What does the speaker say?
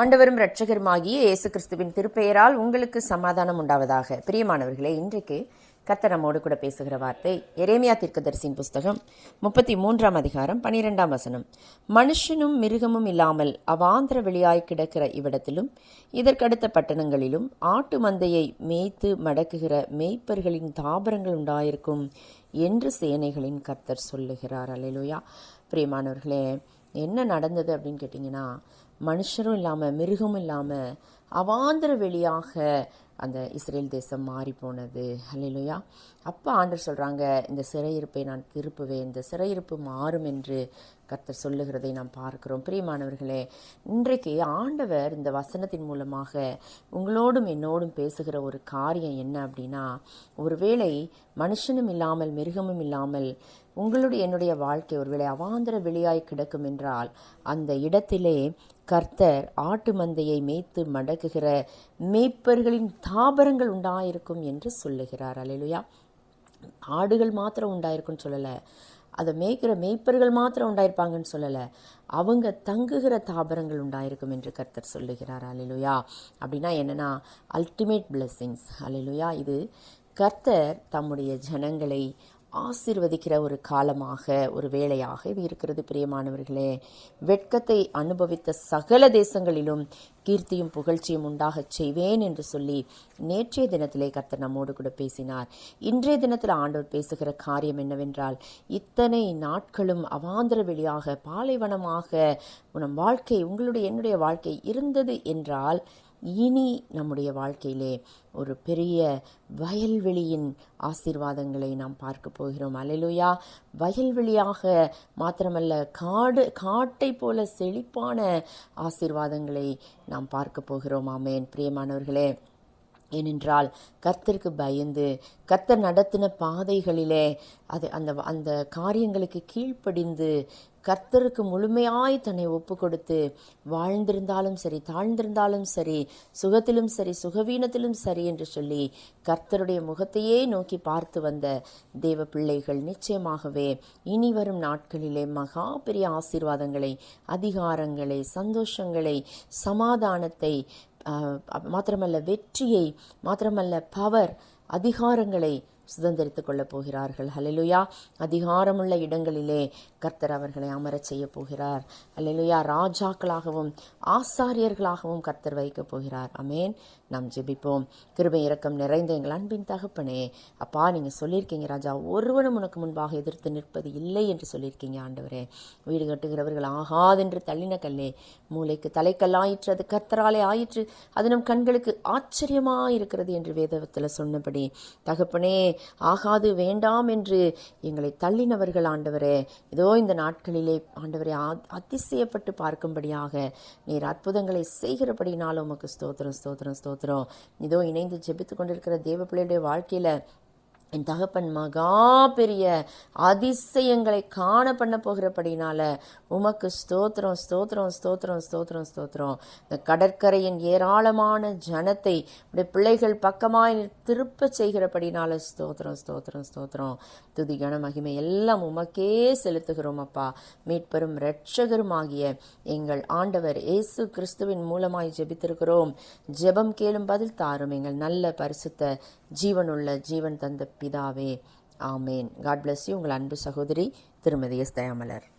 ஆண்டவரும் இரட்சகருமாகிய இயேசு கிறிஸ்துவின் திருப்பெயரால் உங்களுக்கு சமாதானம் உண்டாவதாக. பிரியமானவர்களே இன்றைக்கு கத்த நம்மோடு கூட பேசுகிற வார்த்தை எரேமியா தீர்க்கதரிசியின் புஸ்தகம் முப்பத்தி மூன்றாம் அதிகாரம் பனிரெண்டாம் வசனம். மனுஷனும் மிருகமும் இல்லாமல் அவாந்திர வெளியாய் கிடக்கிற இவ்விடத்திலும் இதற்கடுத்த பட்டணங்களிலும் ஆட்டு மந்தையை மேய்த்து மடக்குகிற மேய்ப்பர்களின் தாபரங்கள் உண்டாயிருக்கும் என்று சேனைகளின் கர்த்தர் சொல்லுகிறார். அலையிலோயா பிரியமானவர்களே என்ன நடந்தது அப்படின்னு கேட்டிங்கன்னா மனுஷரும் இல்லாமல் மிருகமும் இல்லாமல் அவாந்திர வெளியாக அந்த இஸ்ரேல் தேசம் மாறி போனது. அல்லையா அப்போ ஆண்டர் சொல்கிறாங்க இந்த சிறையிருப்பை நான் திருப்புவேன் இந்த சிறையிருப்பு மாறும் என்று கர்த்தர் சொல்லுகிறதை நாம் பார்க்கிறோம். பிரியமானவர்களே இன்றைக்கு ஆண்டவர் இந்த வசனத்தின் மூலமாக உங்களோடும் என்னோடும் பேசுகிற ஒரு காரியம் என்ன அப்படின்னா ஒருவேளை மனுஷனும் இல்லாமல் மிருகமும் இல்லாமல் உங்களுடைய என்னுடைய வாழ்க்கை ஒருவேளை அவாந்திர வெளியாய் கிடக்கும் என்றால் அந்த இடத்திலே கர்த்தர் ஆட்டு மந்தையை மேய்த்து மடக்குகிற மேய்ப்பர்களின் தாபரங்கள் உண்டாயிருக்கும் என்று சொல்லுகிறார். அலையிலுயா ஆடுகள் மாத்திரம் உண்டாயிருக்குன்னு சொல்லலை. அதை மேய்க்கிற மேய்ப்பர்கள் மாத்திரம் உண்டாயிருப்பாங்கன்னு சொல்லலை. அவங்க தங்குகிற தாபரங்கள் உண்டாயிருக்கும் என்று கர்த்தர் சொல்லுகிறார். அலிலுயா அப்படின்னா என்னென்னா அல்டிமேட் பிளெஸ்ஸிங்ஸ் அலிலுயா இது கர்த்தர் தம்முடைய ஜனங்களை ஆசிர்வதிக்கிற ஒரு காலமாக ஒரு வேளையாக இது இருக்கிறது பிரியமானவர்களே. வெட்கத்தை அனுபவித்த சகல தேசங்களிலும் கீர்த்தியும் புகழ்ச்சியும் உண்டாகச் செய்வேன் என்று சொல்லி நேற்றைய தினத்திலே கர்த்தர் நம்மோடு கூட பேசினார். இன்றைய தினத்தில் ஆண்டவர் பேசுகிற காரியம் என்னவென்றால் இத்தனை நாட்களும் அவாந்திர வெளியாக பாலைவனமாக நம் வாழ்க்கை உங்களுடைய என்னுடைய வாழ்க்கை இருந்தது என்றால் இனி நம்முடைய வாழ்க்கையிலே ஒரு பெரிய வயல்வெளியின் ஆசீர்வாதங்களை நாம் பார்க்க போகிறோம். அலையிலுயா வயல்வெளியாக மாத்திரமல்ல காடு காட்டை போல செழிப்பான ஆசீர்வாதங்களை நாம் பார்க்க போகிறோம். ஆமேன். பிரியமானவர்களே. ஏனென்றால் கர்த்தருக்கு பயந்து கர்த்தர் நடத்தின பாதைகளிலே அது அந்த அந்த காரியங்களுக்கு கீழ்ப்படிந்து கர்த்தருக்கு முழுமையாய் தன்னை ஒப்பு கொடுத்து வாழ்ந்திருந்தாலும் சரி தாழ்ந்திருந்தாலும் சரி சுகத்திலும் சரி சுகவீனத்திலும் சரி என்று சொல்லி கர்த்தருடைய முகத்தையே நோக்கி பார்த்து வந்த தேவ பிள்ளைகள் நிச்சயமாகவே இனி வரும் நாட்களிலே மகா பெரிய ஆசீர்வாதங்களை அதிகாரங்களை சந்தோஷங்களை சமாதானத்தை மாத்திரமல்ல வெற்றியை மாத்திரமல்ல பவர் அதிகாரங்களை சுதந்திரித்துக் கொள்ளப் போகிறார்கள். ஹலெலுயா அதிகாரமுள்ள இடங்களிலே கர்த்தர் அவர்களை அமரச் செய்ய போகிறார். ஹலெலுயா ராஜாக்களாகவும் ஆசாரியர்களாகவும் கர்த்தர் வைக்கப் போகிறார். அமேன் நாம் ஜெபிப்போம். கிருபை இறக்கம் நிறைந்த எங்கள் அன்பின் தகப்பனே அப்பா நீங்கள் சொல்லியிருக்கீங்க ராஜா ஒருவனும் உனக்கு முன்பாக எதிர்த்து நிற்பது இல்லை என்று சொல்லியிருக்கீங்க ஆண்டவரே. வீடு கட்டுகிறவர்கள் ஆகாதென்று தள்ளின கல்லே மூளைக்கு தலைக்கல் ஆயிற்று அது கர்த்தராலே ஆயிற்று அது நம் கண்களுக்கு ஆச்சரியமாக இருக்கிறது என்று வேதத்தில் சொன்னபடி. தகப்பனே ஆகாது வேண்டாம் என்று எங்களை தள்ளினவர்கள் ஆண்டவரே. இதோ இந்த நாட்களிலே ஆண்டவரே அதிசயப்பட்டு பார்க்கும்படியாக நீர் அற்புதங்களை செய்கிறபடினாலும் உமக்கு ஸ்தோத்திரம் ஸ்தோத்திரம் ஸ்தோத்திரம். இதோ இணைந்து ஜெபித்து கொண்டிருக்கிற தேவ பிள்ளையுடைய வாழ்க்கையில் என் தகப்பன் மகா பெரிய அதிசயங்களை காண பண்ண போகிறபடினால உமக்கு ஸ்தோத்திரம் ஸ்தோத்திரம் ஸ்தோத்திரம் ஸ்தோத்திரம் ஸ்தோத்திரம். இந்த கடற்கரையின் ஏராளமான ஜனத்தை உடைய பிள்ளைகள் பக்கமாய் திருப்ப செய்கிறபடினால ஸ்தோத்திரம் ஸ்தோத்திரம் ஸ்தோத்திரம். துதி கன மகிமை எல்லாம் உமக்கே செலுத்துகிறோம் அப்பா. மீட்பெரும் இரட்சகரும் ஆகிய எங்கள் ஆண்டவர் இயேசு கிறிஸ்துவின் மூலமாய் ஜெபித்திருக்கிறோம். ஜெபம் கேளும் பதில் தாரும். எங்கள் நல்ல பரிசுத்த ஜீவனுள்ள ஜீவன் தந்த பிதாவே ஆமேன். காட் பிளஸ் யூ உங்கள் அன்பு சகோதரி திருமதி எஸ் தயாமலர்.